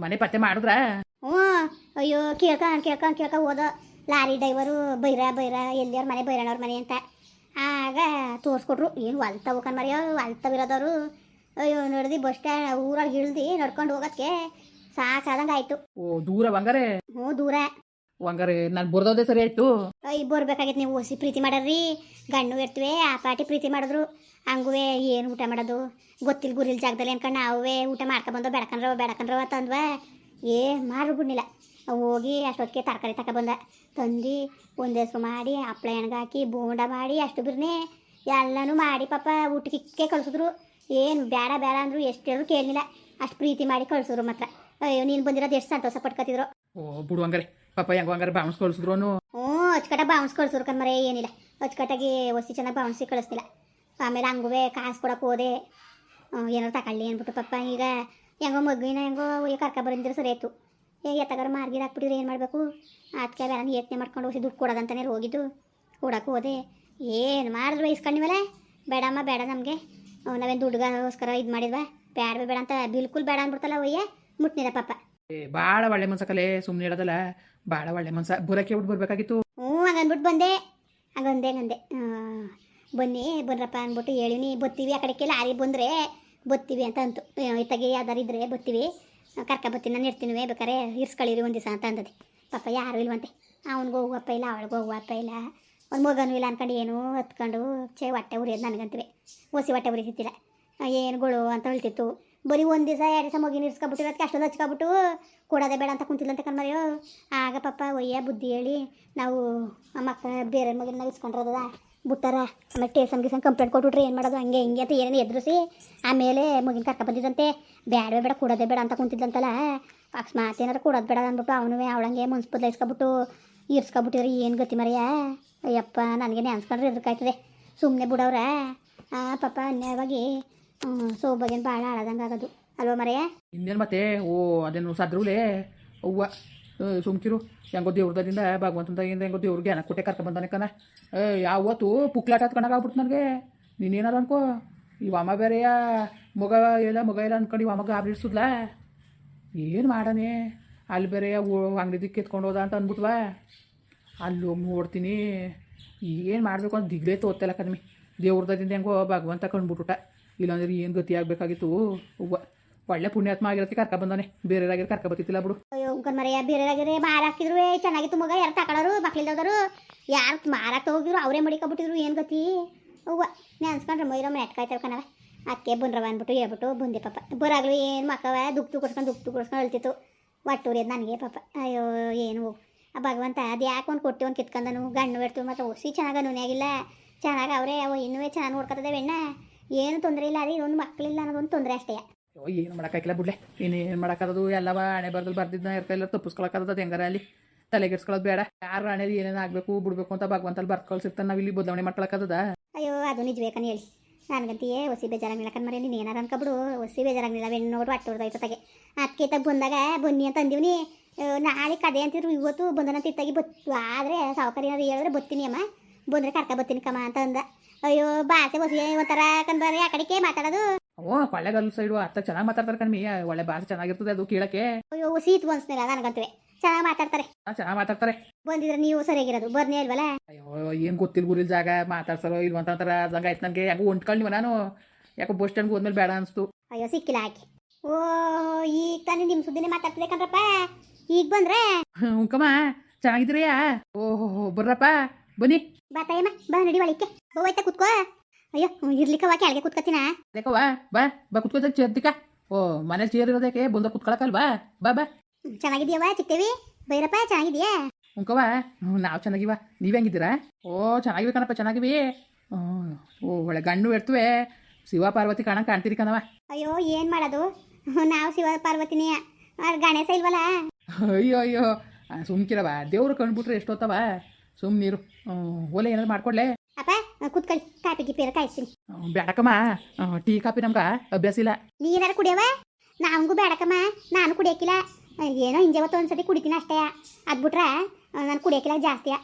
ಮನೆ ಪತ್ತೆ ಮಾಡಿದ್ರ? ಹ್ಞೂ ಅಯ್ಯೋ ಕೇಳ್ಕ ಕೇಳ್ಕ ಕೇಳ್ಕ ಹೋದ. ಲಾರಿ ಡ್ರೈವರು ಬೈರ ಬೈರ ಎಲ್ಲಿಯವ್ರ ಮನೆ ಬೈರಣ್ಣವ್ರ ಮನೆ ಅಂತ. ಆಗ ತೋರಿಸ್ಕೊಟ್ರು ಏನು ಹೊಲ್ತವ ಕಣ್ ಮರಿಯೋ ಹೊಲ್ತವಿರೋದವರು ಅಯ್ಯೋ ನೋಡಿದಿ ಬಸ್ ಸ್ಟ್ಯಾಂಡ್ ಊರಾಗ ಇಳ್ದು ನಡ್ಕೊಂಡು ಹೋಗೋಕ್ಕೆ ಸಾಕಾದಂಗೆ ಆಯಿತು. ಓ ದೂರ ಬಂಗಾರೆ? ಹ್ಞೂ ದೂರ. ಬಂಗಾರೆ ನಾನು ಬರ್ದೋದೇ ಸರಿ ಆಯ್ತು. ಇಬ್ಬರು ಬರ್ಬೇಕಾಗಿತ್ತು ನೀವು ಓಸಿ ಪ್ರೀತಿ ಮಾಡ್ರಿ ಗಂಡು ಇರ್ತೀವಿ ಆ ಪಾಟಿ ಪ್ರೀತಿ ಮಾಡಿದ್ರು. ಹಂಗುವೆ ಏನು ಊಟ ಮಾಡೋದು? ಗೊತ್ತಿಲ್ಲ ಗುರಿಲ್ ಜಾಗದಲ್ಲಿ ಅನ್ಕೊಂಡು ನಾವೇ ಊಟ ಮಾಡ್ಕೊಬಂದು ಬೆಳಕಂಡ್ರವ ಬೆಳಕಂಡ್ರವ ತಂದ್ವ. ಏ ಮಾರು ಬಿಡ್ನಿಲ್ಲ ಹೋಗಿ ಅಷ್ಟೊತ್ತಿಗೆ ತರಕಾರಿ ತಗೊಬಂದ ತಂದು ಒಂದೇ ಸು ಮಾಡಿ ಹಪ್ಳ ಎಣ್ಗೆ ಹಾಕಿ ಬೋಂಡ ಮಾಡಿ ಅಷ್ಟು ಬಿರ್ನೆ ಎಲ್ಲನೂ ಮಾಡಿ ಪಾಪ ಊಟಕ್ಕೆ ಕಳಿಸಿದ್ರು. ಏನು ಬೇಡ ಬೇಡ ಅಂದ್ರು ಎಷ್ಟು ಹೇಳಿದ್ರು ಕೇಳಲಿಲ್ಲ ಅಷ್ಟು ಪ್ರೀತಿ ಮಾಡಿ ಕಳಿಸಿದ್ರು ಮಾತ್ರ. ಅಯ್ಯೋ ನೀನು ಬಂದಿರೋದು ಎಷ್ಟು ಸಂತೋಷ ಪಟ್ಕೊತಿದ್ರು. ಓ ಬಿಡು ಹಂಗಾರೆ. ಪಾಪ ಹೆಂಗ ಹಂಗಾರೆ ಬಾವನ್ಸ್ ಕಳ್ಸಿದ್ರು ಹ್ಞೂ ಅಚ್ಚುಕಟ್ಟ ಬಾউನ್ಸ್ ಕಳ್ಸಿದ್ರು ಕಣ್ಮರೆ ಏನಿಲ್ಲ. ಅಚ್ಚುಕಟ್ಟಾಗಿ ಒಸಿ ಚೆನ್ನಾಗಿ ಬಾউನ್ಸಿ ಕಳಿಸ್ತಿಲ್ಲ. ಆಮೇಲೆ ಹಂಗುವೆ ಕಾಸು ಕೊಡಕ್ಕೆ ಹೋದೆ. ಏನಾರು ತಗೊಳ್ಳಿ ಅಂದ್ಬಿಟ್ಟು ಪಪ್ಪ ಈಗ ಹೆಂಗೋ ಮಗುವಿನ ಹೆಂಗೋ ಕರ್ಕ ಬಂದಿದ್ರೆ ಸರಿ ಆಯ್ತು. ಈಗ ಎತ್ತಗಾರ ಮಾರ್ಗಿರ್ ಹಾಕ್ಬಿಟ್ಟಿದ್ರೆ ಏನು ಮಾಡಬೇಕು? ಅದಕ್ಕೆ ಬೇರೆ ಯತ್ನೆ ಮಾಡ್ಕೊಂಡು ಹೋಗಿ ದುಡ್ಡು ಕೊಡೋದಂತಾನೆ ಹೋಗಿದ್ದು ಕೊಡಕ್ಕೆ ಹೋದೆ. ಏನು ಮಾಡಿದ್ರು ಇಸ್ಕೊಂಡಿವಲ್ಲ ಬೇಡಮ್ಮ, ಬೇಡ ನಮಗೆ. ನಾವೇನು ದುಡ್ಡುಗೋಸ್ಕರ ಇದು ಮಾಡಿದ್ವಾ? ಬೇಡ ಬೇಡ ಅಂತ, ಬಿಲ್ಕುಲ್ ಬೇಡ ಅಂದ್ಬಿಡ್ತಲ್ಲ ಒಯ್ಯ ಮುಟ್ನಿಲ್ಲ ಪಾಪ. ಏ ಒಳ್ಳೆ ಮನ್ಸ ಕಲೆ ಸುಮ್ಮನೆ ಹೇಳೋದಲ್ಲ ಒಳ್ಳೆ ಮನ್ಸ. ಬುರಕ್ಕೆ ಬಿಟ್ಟು ಬರ್ಬೇಕಾಗಿತ್ತು. ಹ್ಞೂ, ಹಂಗನ್ಬಿಟ್ಟು ಬಂದೆ. ಹಂಗಂದೆ ಹಂಗಂದೆ. ಬನ್ನಿ, ಬನ್ರಪ್ಪ ಅಂದ್ಬಿಟ್ಟು ಹೇಳಿನಿ, ಬತ್ತೀವಿ ಆ ಕಡೆಗೆ ಲಾರಿ ಬಂದ್ರೆ ಬತ್ತೀವಿ ಅಂತ ಅಂತು. ಇತ್ತಾಗೆ ಯಾವ್ದಾರು ಇದ್ರೆ ಬತ್ತೀವಿ. ಕರ್ಕ ಬತ್ತೀನಿ, ನಾನು ಇರ್ತೀನಿ ಬೇಕಾರೆ ಇರ್ಸ್ಕೊಳ್ಳಿರಿ ಒಂದು ದಿವಸ ಅಂತ ಅಂದದೆ. ಪಾಪ ಯಾರು ಇಲ್ವಂತೆ ಅವ್ನಿಗೆ ಹೋಗುವಪ್ಪ ಇಲ್ಲ, ಅವಳಿಗೆ ಹೋಗುವಪ್ಪ ಇಲ್ಲ. ಒಂದು ಮಗನೂ ಇಲ್ಲ ಅನ್ಕೊಂಡು ಏನು ಹತ್ಕೊಂಡು ಚೇ ಹೊಟ್ಟೆ ಉರಿಯೋದು ನನಗಂತೀವಿ ಓಸಿ ಹೊಟ್ಟೆ ಉರಿತಿತ್ತಿಲ್ಲ ಏನುಗಳು ಅಂತ ಹೇಳ್ತಿತ್ತು ಬರೀ ಒಂದು ದಿವಸ, ಎರಡು ದಿವಸ ಮಗಿನ ಇರ್ಸ್ಕೊಬಿಟ್ಟಿರೋದಕ್ಕೆ ಅಷ್ಟೊಂದು ಹಚ್ಕೊಬಿಟ್ಟು ಕೊಡೋದೇ ಬೇಡ ಅಂತ ಕುಂತಿಲ್ಲ ಅಂತ ಕಣ್ಮರಿಯೋ. ಆಗ ಪಾಪ ಒಯ್ಯ ಬುದ್ಧಿ ಹೇಳಿ ನಾವು ಮಕ್ಕ ಬೇರೆ ಮಗಿನ ನಾವು ಇಸ್ಕೊಂಡಿರೋದ ಬಿಟ್ಟಾರ. ಆಮೇಲೆ ಟೇಸನ್ ಗೀಸನ್ ಕಂಪ್ಲೇಂಟ್ ಕೊಟ್ಬಿಟ್ರೆ ಏನು ಮಾಡೋದು? ಹಂಗೆ, ಹಿಂಗೆ ಅಂತ ಏನೇನು ಎದುರಿಸಿ ಆಮೇಲೆ ಮಗಿನ ಕರ್ಕ ಬಂದಿದ್ದಂತೆ ಬೇಡವೇ ಬೇಡ, ಕೊಡೋದೇ ಬೇಡ ಅಂತ ಕುಂತಿದ್ದಂತಲ್ಲ ಅಕಸ್ಮಾತ್ ಏನಾರು ಕೊಡೋದು ಬೇಡ ಅಂದ್ಬಿಟ್ಟು ಅವನು ಅವಳಂಗೆ ಮುನ್ಸ್ ಬದಲಾಯಿಸ್ಕೊಬಿಟ್ಟು ಇರ್ಸ್ಕೊಬಿಟ್ಟಿದ್ರೆ. ಏನು ಗತಿ ಮರಿಯ? ಅಯ್ಯಪ್ಪ ನನಗೆ ನೆನ್ಸ್ಕೊಂಡ್ರೆ ಎದುರ್ಕಾಯ್ತದೆ ಸುಮ್ಮನೆ ಬಿಡೋರ ಪಾಪ ಅನ್ಯಾಯವಾಗಿ ಸೋಬಗೇನು ಭಾಳ ಆಳದಂಗೆ ಆಗೋದು. ಅಲ್ವಾ ಇನ್ನೇನು ಮತ್ತೆ? ಓ, ಅದೇನು ಸದ್ರುಲೇ? ಅವ್ವ ಸುಮ್ಕಿರು. ಹೆಂಗೋ ದೇವ್ರದಿಂದ ಭಗವಂತನಿಂದ ಹೆಂಗೋ ದೇವ್ರಿಗೆ ಜ್ಞಾನ ಕೊಟ್ಟೆ ಕರ್ಕ ಬಂದಾನೆ ಕಣ. ಯಾವತ್ತು ಪುಕ್ಲಾಟ ಹತ್ಕೊಂಡಾಗ ಆಗ್ಬಿಡ್ತು ನನಗೆ. ನೀನೇನಾರು ಅನ್ಕೋ. ಈ ವಾಮ ಬೇರೆಯ ಮಗ ಇಲ್ಲ ಮಗ ಇಲ್ಲ ಅನ್ಕೊಂಡು ವಾಮ ಗಾಬರಿ ಏನು ಮಾಡಾನೆ? ಅಲ್ಲಿ ಬೇರೆ ಅಂಗಡಿದಕ್ಕೆ ಎತ್ಕೊಂಡು ಹೋದ ಅಂತ ಅಂದ್ಬಿಟ್ವ ಅಲ್ಲಿ ಹೋಗಿ ನೋಡ್ತೀನಿ. ಏನು ಮಾಡಬೇಕು ಅಂತ ದಿಗ್ಲೇ ತೋತಲ್ಲ ಕಡಿಮೆ ದೇವ್ರದಿಂದ ಹೆಂಗೋ ಭಗವಂತ ಕಂಡ್ಬಿಟ್ಟುಟ. ಇಲ್ಲಾಂದ್ರೆ ಏನು ಗತಿ ಆಗಬೇಕಾಗಿತ್ತು? ಒಳ್ಳೆ ಪುಣ್ಯಾತ್ಮ ಆಗಿರತ್ತೆ, ಕರ್ಕ ಬಂದಾನೆ. ಬೇರೆದಾಗಿರೋ ಕರ್ಕ ಬತ್ತಿಲ್ಲ ಬಿಡು. ಅಯ್ಯೋ ಮರೆಯ, ಬೇರೆದಾಗಿದ್ರೆ ಮಾರ ಹಾಕಿದ್ರು ಚೆನ್ನಾಗಿತ್ತು ಮಗ, ಯಾರು ತಗೊಳೋರು ಮಕ್ಳಿಲ್ದವ್ರು ಯಾರು ಮಾರಾಕ್ ಹೋಗಿದ್ರು, ಅವರೇ ಮಡಿಕೊಬಿಟ್ಟಿದ್ರು ಏನು ಗತಿ? ಅವ್ವ, ನೆನ್ಸ್ಕೊಂಡ್ರೆ ಮೈರಮ್ಮ ನೆಟ್ಕಾಯ್ತವೆ ಕಣವ ಅದಕ್ಕೆ ಬಂದ್ರವ ಅಂದ್ಬಿಟ್ಟು ಹೇಳ್ಬಿಟ್ಟು, ಬಂದೆ ಪಾಪ. ಬರಾಗ್ಲು ಏನು ಮಕ್ಕವ ದುಕ್ತು ಕೊಡ್ಸ್ಕೊಂಡು ದುಕ್ತು ಕೊಡ್ಸ್ಕೊಂಡು ಅಳ್ತಿತ್ತು. ಒಟ್ಟೂರಿಯದು ನನಗೆ ಪಾಪ. ಅಯ್ಯೋ, ಏನು. ಆ ಭಗವಂತ ಅದು ಯಾಕೆ ಒಂದು ಕೊಟ್ಟು, ಒಂದು ಕಿತ್ಕೊಂಡನು ಗಣ್ಣು ಬಿಡ್ತು ಮತ್ತು ಒಸಿ ಚೆನ್ನಾಗ ಆಗಿಲ್ಲ ಚೆನ್ನಾಗಿ ಅವರೇ, ಅವು ಇನ್ನೂ ಚೆನ್ನಾಗಿ ನೋಡ್ಕೊತದೆ ಬೆಣ್ಣ ಏನು ತೊಂದರೆ ಇಲ್ಲ ಅದೇ ಇದೊಂದು ಮಕ್ಕಳಿಲ್ಲ ಅನ್ನೋದೊಂದು ತೊಂದರೆ ಅಷ್ಟೇ. ಅಯ್ಯೋ ಏನು ಮಾಡೋಕ್ಕಾಗಿಲ್ಲ ಬಿಡ್ಲೆ. ಇನ್ನೇನು ಮಾಡೋಕ್ಕಾಗೋದು ಎಲ್ಲ ಹಣೆ ಬರ್ದಲ್ಲಿ ಬರ್ದಿದ್ನ ಇರ್ತಾಯಿಲ್ಲ ತಪ್ಪಿಸ್ಕೊಳಕ್ಕಾಗದು ಹೆಂಗಾರ ಅಲ್ಲಿ? ತಲೆಗೆಡ್ಸ್ಕೊಳ್ಳೋದು ಬೇಡ. ಯಾರು ಹಣೆದು ಏನೇನು ಆಗಬೇಕು ಬಿಡಬೇಕು ಅಂತ ಭಗವಂತಲ್ಲಿ ಬರ್ಕೊಳ್ಸಿರ್ತಾನೆ ನಾವು ಇಲ್ಲಿ ಬದಲಾವಣೆ ಮಾಡ್ಕೊಳಕ್ಕಾಗದ ಅಯ್ಯೋ ಅದು ನಿಜಬೇಕನ್ನ ಹೇಳಿ ನನಗಂತೀಯೇ ಹೊಸಿ ಬೇಜಾರಾಗಿಲ್ಲ ಮರಿ ನೀನು ಏನಾರ ಅನ್ಕೊಬಿಡು ಹೊಸಿ ಬೇಜಾರಾಗಿಲ್ಲ ಬೆಣ್ಣು ನೋಡು ಅಟ್ಟು ಹೊಡೆದಾಯ್ತು ತಗೆ. ಅದಕ್ಕೆ ತಗ ಬಂದಾಗ ಬನ್ನಿ ಅಂತ ಅಂದಿವ್ನಿ. ನಾಳೆ ಕದೆ ಅಂತಿದ್ರು ಇವತ್ತು ಬಂದನಂತ ಇತ್ತಾಗಿ ಬತ್ತು. ಆದರೆ ಸಾವುಕಾರಿ ಏನಾದ್ರು ಹೇಳಿದ್ರೆ ಬತ್ತೀನಿ ಅಮ್ಮ. ಬಂದರೆ ಕರ್ಕ ಬರ್ತೀನಿ ಕಮ್ಮ ಅಂತ ಅಂದ. ಅಯ್ಯೋ ಬಾಸೆ ಹೊಸಿ ಒಂಥರ ಕಂಡ್ಬಾರೆ ಆ ಕಡೆಗೆ ಮಾತಾಡೋದು. ಓ ಕೊಳ್ಳೆಗಲ್ ಸೈಡು ಅರ್ಥ ಚೆನ್ನಾಗಿ ಮಾತಾಡ್ತಾರೆ ಕಣ್ಮಿ ಒಳ್ಳೆ ಭಾಷೆ ಚೆನ್ನಾಗಿರ್ತದೆ ಅದು ಕೇಳಕ್ಕೆ. ಅಯ್ಯೋ ಸೀಟ್ ಇತ್ತು ಅನ್ಸ್ನಿಲ್ಲ ನನಗಂತವೆ ಚೆನ್ನಾಗಿ ಮಾತಾಡ್ತಾರೆ. ಚೆನ್ನಾಗಿ ಮಾತಾಡ್ತಾರೆ. ಬಂದಿದ್ರೆ ನೀವು ಸರಿಯಾಗಿರೋದು ಬರ್ನೇ ಇಲ್ವಲ್ಲ? ಅಯ್ಯೋ ಏನು ಗೊತ್ತಿಲ್ಲ ಗುರಿಲ್ ಜಾಗ ಮಾತಾಡ್ಸರೋ ಇಲ್ವಂತ ಅಂತಾರ ಹಂಗ ಆಯ್ತು ನನಗೆ. ಯಾಕೋ ಹೊಂಟ್ಕೊಂಡಿವ ನಾನು ಯಾಕೋ ಬಸ್ ಸ್ಟ್ಯಾಂಡ್ಗೆ ಹೋದ್ಮೇಲೆ ಬೇಡ ಅನಿಸ್ತು. ಅಯ್ಯೋ ಸಿಕ್ಕಿಲ್ಲ ಆಕೆ. ಓ ಈಗ ತಾನೇ ನಿಮ್ಮ ಸುದ್ದಿನೇ ಮಾತಾಡ್ತಿದೆ ಕಣ್ರಪ್ಪ. ಈಗ ಬಂದ್ರೆ? ಉಂಕಮ್ಮ ಚೆನ್ನಾಗಿದ್ದೀರಿಯಾ ಓಹೋ ಬರ್ರಪ್ಪ. ಬನ್ನಿ. ಬಾ ತಾಯಮ್ಮ ಬಾ ನಡಿ ಒಳಕ್ಕೆ. ಹೋಯ್ತಾ ಕುತ್ಕೋ. ಅಯ್ಯೋ ಇರ್ಲಿಕ್ಕವ ಕೆಳಗೆ ಕುತ್ಕೋತೀನ ಯಾಕವ್ವ ಬಾ ಬಾ ಕುತ್ಕೋತ ಚೇರ್ದಿಕ ಓ ಮನೆ ಚೇರ್ ಇರೋದಕ್ಕೆ ಬಂದ ಕುತ್ಕೊಳಕಲ್ವಾ ಬಾ ಬಾ. ಚೆನ್ನಾಗಿದ್ಯವ ಚಿಕ್ಕೇವಿ ಬೈರಪ್ಪ ಚೆನ್ನಾಗಿದ್ಯಾ ಉಂಕವ ನಾವು ಚೆನ್ನಾಗಿವ. ನೀವ್ ಹೆಂಗಿದ್ದೀರಾ? ಓ ಚೆನ್ನಾಗಿವೆ ಕಣಪ್ಪ ಚೆನ್ನಾಗಿವಿ. ಓ ಒಳ್ಳೆ ಗಂಡು ಇರ್ತವೆ ಶಿವ ಪಾರ್ವತಿ ಕಾಣಂಗೆ ಕಾಣ್ತೀರಿ ಕಣವ ಅಯ್ಯೋ ಏನ್ ಮಾಡೋದು? ನಾವು ಶಿವ ಪಾರ್ವತಿನಿ. ಗಣೇಶ ಇಲ್ವಲ್ಲ? ಅಯ್ಯೋ ಅಯ್ಯೋ. ಸುಮ್ಕಿರವ ದೇವ್ರು ಕಂಡ್ಬಿಟ್ರೆ ಎಷ್ಟೊತ್ತವ ಸುಮ್ ನೀರು ಓಲೆ ಏನಾದ್ರು ಮಾಡ್ಕೊಡ್ಲೆ? ಅಪ್ಪ ಕುತ್ಕೊಳ್ಳಿ. ಕಾಪಿ ಗಿಪಿ ಎಲ್ಲ ಕಾಯಿಸ್ತೀನಿ. ಬೇಡಕಮ್ಮ ಟೀ ಕಾಪಿ ನಮ್ಗೆ ಅಭ್ಯಾಸ ಇಲ್ಲ. ನೀನಾರು ಕುಡಿಯವ ನಮಗೂ ಬೇಡಕಮ್ಮ ನಾನು ಕುಡಿಯಕ್ಕಿಲ್ಲ ಏನೋ ಹಿಂಜೆ ಹೊತ್ತು ಒಂದ್ಸತಿ ಕುಡಿತೀನಿ ಅಷ್ಟೇ. ಅದು ಬಿಟ್ರೆ ನಾನು ಕುಡಿಯಕ್ಕಿಲ್ಲ ಜಾಸ್ತಿಯ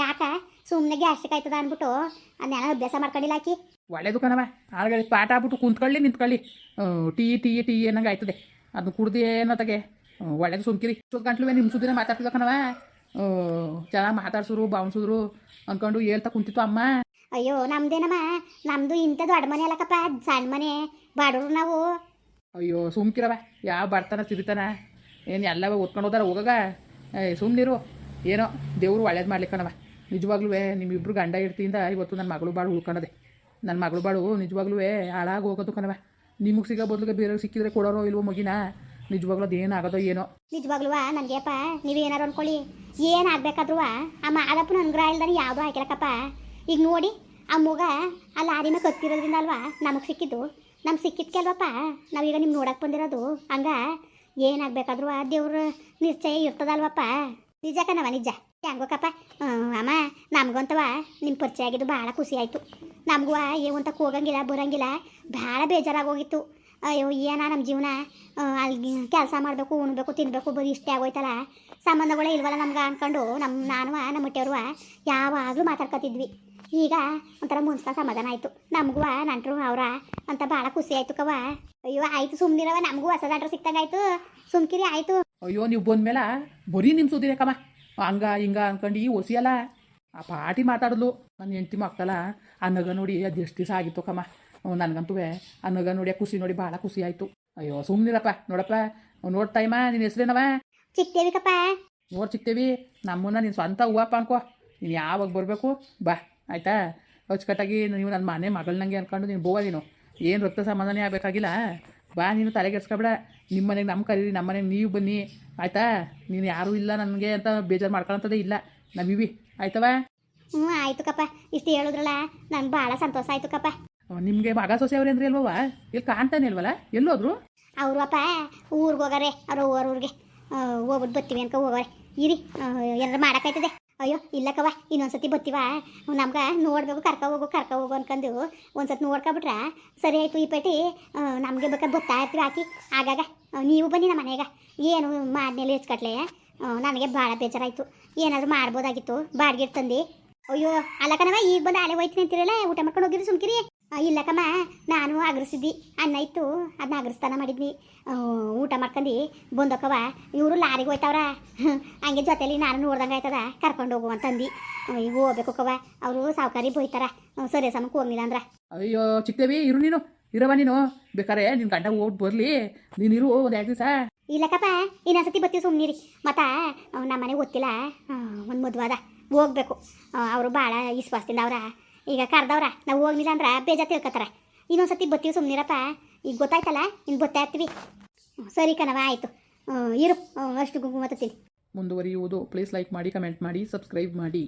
ಯಾಕ? ಸುಮ್ಮನೆ ಗ್ಯಾಸ್ಟ್ರಿಕ್ ಆಯ್ತದ ಅಂದ್ಬಿಟ್ಟು ಅದನ್ನೆಲ್ಲ ಅಭ್ಯಾಸ ಮಾಡ್ಕೊಂಡಿಲ್ಲ ಆಕಿ. ಒಳ್ಳೇದು ಕಣವ ಆಳ್ಗಡೆ ಪಾಠ ಆಗ್ಬಿಟ್ಟು ಕುಂತ್ಕೊಳ್ಳಿ ನಿಂತ್ಕೊಳ್ಳಿ. ಟೀ ಟೀ ಟೀ ಅನ್ನಂಗೆ ಆಯ್ತದೆ. ಅದನ್ನ ಕುಡ್ದು ಏನತ್ತಾಗೆ ಒಳ್ಳೇದು ಸುಮ್ಕಿರಿ. ಇಷ್ಟೊತ್ತು ಗಂಟ್ಲುವೆ ನಿಮ್ಮ ಸುದ್ದಿನ ಮಾತಾಡ್ತಿದ್ದ ಕಣವ ಚೆನ್ನಾಗಿ ಮಾತಾಡ್ಸಿದ್ರು ಬಾವಣಿಸಿದ್ರು ಅಂದ್ಕೊಂಡು ಹೇಳ್ತಾ ಕುಂತಿತ್ತು ಅಮ್ಮ. ಅಯ್ಯೋ ನಮ್ದೇನಮ್ಮ? ನಮ್ದು ಇಂಥ ದೊಡ್ಡ ಮನೆ ಅಲ್ಲಕಪ್ಪ ಸಣ್ಣ ಮನೆ. ಬಾಡೋರು ನಾವು. ಅಯ್ಯೋ ಸುಮ್ಕಿರವ ಯಾವ ಬರ್ತಾನ ಸಿರಿತಾನ? ಏನು ಎಲ್ಲವ ಓದ್ಕೊಂಡು ಹೋದಾರ ಹೋಗಾಗ? ಏ ಸುಮ್ಮನಿರು ಏನೋ ದೇವ್ರು ಒಳ್ಳೇದು ಮಾಡ್ಲಿಕ್ಕಣವ ನಿಜವಾಗ್ಲೂ ನಿಮ್ಮಿಬ್ರು ಗಂಡ ಇಡ್ತಿಯಿಂದ ಇವತ್ತು ನನ್ನ ಮಗಳು ಬಾಳು ಉಳ್ಕೊಂಡದೆ ನನ್ನ ಮಗಳು ಬಾಳು ನಿಜವಾಗ್ಲೂ ಹಾಳಾಗಿ ಹೋಗೋದು ಕಣವ ನಿಮಗೆ ಸಿಗೋ ಬದಲಿಗೆ ಬೇರೆ ಸಿಕ್ಕಿದ್ರೆ ಕೊಡೋರೋ ಇಲ್ವೋ ಮಗಿನ? ನಿಜವಾಗ್ಲೂ ಏನಾಗೋದೋ ಏನೋ. ನಿಜವಾಗ್ಲೂ ನನಗೆಪ್ಪ ನೀವೇನಾರು ಅನ್ಕೊಳ್ಳಿ. ಏನಾಗಬೇಕಾದ್ರೂ ಆ ಮಾದಪ್ಪನ ಅನುಗ್ರಹ ಇಲ್ದಾನೆ ಯಾವುದೋ ಹಾಕಿರಕ್ಕಪ್ಪ. ಈಗ ನೋಡಿ, ಆ ಮಗ ಆ ಲಾರಿ ಕತ್ತಿರೋದ್ರಿಂದ ಅಲ್ವಾ ನಮಗೆ ಸಿಕ್ಕಿದ್ದು. ನಮ್ಗೆ ಸಿಕ್ಕಿದ್ಕೆ ಅಲ್ವಪ್ಪ. ನಾವೀಗ ನಿಮ್ಮ ನೋಡಕ್ಕೆ ಬಂದಿರೋದು. ಹಂಗ ಏನಾಗಬೇಕಾದ್ರೂ ದೇವ್ರ ನಿಶ್ಚಯ ಇರ್ತದಲ್ವಪ್ಪ. ನಿಜ ಕಣವ ನಿಜ. ಹೆಂಗೋಕಪ್ಪ? ಅಮ್ಮ ನಮಗಂತವ ನಿಮ್ಮ ಪರಿಚಯ ಆಗಿದ್ದು ಭಾಳ ಖುಷಿ ಆಯಿತು. ನಮಗೂ ಏವಂತ ಹೋಗಂಗಿಲ್ಲ ಬರಂಗಿಲ್ಲ, ಭಾಳ ಬೇಜಾರಾಗೋಗಿತ್ತು. ಅಯ್ಯೋ, ಏನ ನಮ್ಮ ಜೀವನ? ಅಲ್ಲಿ ಕೆಲಸ ಮಾಡಬೇಕು, ಉಣ್ಬೇಕು ತಿನ್ನಬೇಕು ಬರೀ ಇಷ್ಟೇ ಆಗೋಯ್ತಲ್ಲ? ಸಂಬಂಧಗಳೇ ಇಲ್ವಲ್ಲ ನಮ್ಗೆ ಅನ್ಕೊಂಡು ನಮ್ಮ ನಾನು ನಮ್ಮ ಹೊಟ್ಟೆಯವ್ರು ಯಾವಾಗಲೂ ಮಾತಾಡ್ಕೊತಿದ್ವಿ. ಈಗ ಒಂಥರ ಮುನ್ಸ್ಕ ಸಮಾಧಾನ ಆಯಿತು. ನಮಗೂ ನಂಟರು, ಅವರ ಅಂತ ಭಾಳ ಖುಷಿ ಆಯ್ತು ಕವ ಅಯ್ಯೋ, ಆಯಿತು ಸುಮ್ಮನಿರವ ನಮಗೂ ಹೊಸದ ಆರ್ಡ್ರ್ ಸಿಕ್ತಾಗಾಯ್ತು ಸುಮ್ಕಿರಿ, ಆಯಿತು. ಅಯ್ಯೋ, ನೀವು ಬಂದ್ಮೇಲೆ ಬರೀ ನಿಮ್ಮ ಸುದ್ದಿನೇ ಕಮ್ಮ. ಹಂಗ, ಹಿಂಗ ಅನ್ಕೊಂಡು ಈ ಒಸಿಯಲ್ಲ ಆ ಪಾಟಿ ಮಾತಾಡಿದ್ಲು. ನನ್ನ ಹೆಂಡ್ತಿ ಮಕ್ಕಳ ಆ ನಗ ನೋಡಿ ಅದು ಎಷ್ಟು ದಿವಸ ಆಗಿತ್ತು ಕಮ್ಮ. ನನಗಂತೂ ಆ ನಗ ನೋಡಿ ಖುಷಿ ನೋಡಿ ಭಾಳ ಖುಷಿ ಆಯ್ತು. ಅಯ್ಯೋ ಸುಮ್ಮನಿರಪ್ಪ ನೋಡಪ್ಪ ನೋಡ್ತಾಯಿಮ್ಮ ನಿನ್ನ ಹೆಸ್ರೇನವ? ಚಿಕ್ತೇವಿಕಪ್ಪ ನೋಡಿ ಚಿಕ್ತೇವಿ ನಮ್ಮನ್ನ ನೀನು ಸ್ವಂತ ಹೂವಪ್ಪ ಅನ್ಕೋ. ನೀನು ಯಾವಾಗ ಬರಬೇಕು ಬಾ ಆಯ್ತಾ? ಅಚ್ಚುಕಟ್ಟಾಗಿ ನೀವು ನನ್ನ ಮನೆ ಮಗಳನ್ನಂಗೆ ಅನ್ಕೊಂಡು ನೀನು ಬೋವ ನೀನು. ಏನು ರಕ್ತ ಸಮಾಧಾನ ಆಗಬೇಕಾಗಿಲ್ಲ. ಬಾ ನೀನು ತಲೆಗೆಡ್ಸ್ಕೊಬೇಡ ನಿಮ್ಮ ಮನೆಗೆ ನಮ್ಮ ಕರೀರಿ ನಮ್ಮ ಮನೆಗೆ ನೀವು ಬನ್ನಿ. ಆಯ್ತಾ? ನೀನು ಯಾರೂ ಇಲ್ಲ ನನಗೆ ಅಂತ ಬೇಜಾರು ಮಾಡ್ಕೊಳಂಥದ್ದೇ ಇಲ್ಲ. ನಾವಿವಿ ಆಯ್ತವ? ಹ್ಞೂ ಆಯ್ತು ಕಪ್ಪ ಇಷ್ಟು ಹೇಳಿದ್ರಲ್ಲ ನಾನು ಭಾಳ ಸಂತೋಷ ಆಯ್ತು ಕಪ್ಪ ನಿಮಗೆ ಮಗ ಸೊಸೆ ಅವ್ರೆ ಅಂದ್ರೆ ಇಲ್ಲಿ ಕಾಣ್ತಾನೆ ಇಲ್ವಲ್ಲ ಎಲ್ಲೋದ್ರು? ಅವ್ರು ಅಪ್ಪ ಊರಿಗೆ ಹೋಗಾರೆ ಅವ್ರು ಅವ್ರ ಊರಿಗೆ. ಹೋಗ್ಬಿಟ್ಟು ಬರ್ತೀವಿ ಅನ್ಕ ಹೋಗೋರೆ ಇರಿ ಏನಾರು ಮಾಡೋಕ್ಕಾಯ್ತದೆ? ಅಯ್ಯೋ ಇಲ್ಲಕ್ಕವ ಇನ್ನೊಂದ್ಸತಿ ಬರ್ತೀವ ನಮ್ಗೆ ನೋಡ್ಬೇಕು, ಕರ್ಕ ಹೋಗು ಕರ್ಕ ಹೋಗು ಅನ್ಕಂದು. ಒಂದ್ಸತಿ ನೋಡ್ಕೊಬಿಟ್ರೆ, ಸರಿ ಆಯ್ತು ಈ ಪೇಟಿ ನಮಗೆ ಬೇಕಾದ್ರೆ ಬತ್ತಾ ಇರ್ತೀವಿ ಹಾಕಿ ಆಗಾಗ ನೀವು ಬನ್ನಿ ನಮ್ಮ ಮನೆಗೆ. ಏನು ಮಾಡಿದ್ಮೇಲೆ ಹೆಚ್ಕಟ್ಲೆ ನನಗೆ ಭಾಳ ಬೇಜಾರಾಯ್ತು. ಏನಾದರೂ ಮಾಡ್ಬೋದಾಗಿತ್ತು ಬಾಡಿಗೆ ತಂದು. ಅಯ್ಯೋ, ಅಲ್ಲ ಈಗ ಬಂದು ಆಲೆ ಹೋಯ್ತೀನಿ ಅಂತೀರಲ್ಲ? ಊಟ ಮಾಡ್ಕೊಂಡು ಹೋಗಿರಿ, ಸುಮ್ಕಿರಿ. ಆ, ಇಲ್ಲ ಕಮ್ಮ ನಾನು ಅಗರಿಸಿದ್ದಿ ಅನ್ನ ಇತ್ತು ಅದನ್ನ ಅಗರಿಸ್ತಾನ ಮಾಡಿದ್ನಿ. ಊಟ ಮಾಡ್ಕೊಂಡು ಬಂದಕ್ಕವ ಇವರು ಲಾರಿಗೆ ಹೋಯ್ತವ್ರ. ಹಂಗೆ ಜೊತೆಲಿ ನಾನು ನೋಡ್ದಂಗೆ ಆಯ್ತದ ಕರ್ಕೊಂಡು ಹೋಗು ಅಂತಂದು. ಈಗ ಹೋಗ್ಬೇಕು ಕವ ಅವರು ಸಾವುಕಾರಿ ಹೋಯ್ತಾರ ಆ, ಸರಿ ಸಮಕ್ಕೆ ಹೋಗ್ಲಿಲ್ಲ ಅಂದ್ರ. ಅಯ್ಯೋ ಚಿಕ್ಕದೇವಿ ಇರು ನೀನು. ಇರವ ನೀನು. ಬೇಕಾರೆ ನಿನ್ನ ಗಂಡ ಓಟ್ ಬರಲಿ. ನೀನು ಇರು ಒಂದು ಎರಡು ದಿವಸ. ಇಲ್ಲಕ್ಕಪ್ಪ ಇನ್ನೊಂದ್ಸತಿ ಬತ್ತೀವಿ ಸುಮ್ಮನಿರಿ ಮತ್ತ ನಮ್ಮ ಮನೆಗೆ ಗೊತ್ತಿಲ್ಲ ಒಂದು ಮದುವಾದ. ಹೋಗ್ಬೇಕು. ಅವರು ಭಾಳ ವಿಶ್ವಾಸದಿಂದ ಅವ್ರ ಈಗ ಕರ್ದವ್ರ, ನಾವು ಹೋಗ್ಲಿಲ್ಲ ಅಂದ್ರೆ ಬೇಜಾ ತಿಳ್ಕೊತಾರ. ಇನ್ನೊಂದ್ಸತಿ ಬತ್ತೀವಿ ಸುಮ್ಮನಿರಪ್ಪ ಈಗ ಗೊತ್ತಾಯ್ತಲ್ಲ ಇನ್ನು ಗೊತ್ತಾ ಇರ್ತೀವಿ ಸರಿ ಕಣವ ಆಯಿತು. ಇರು. ಅಷ್ಟು ಗುಂಗು ಮತ್ತೆ ಮುಂದುವರಿಯುವುದು. ಪ್ಲೀಸ್ ಲೈಕ್ ಮಾಡಿ ಕಮೆಂಟ್ ಮಾಡಿ ಸಬ್ಸ್ಕ್ರೈಬ್ ಮಾಡಿ.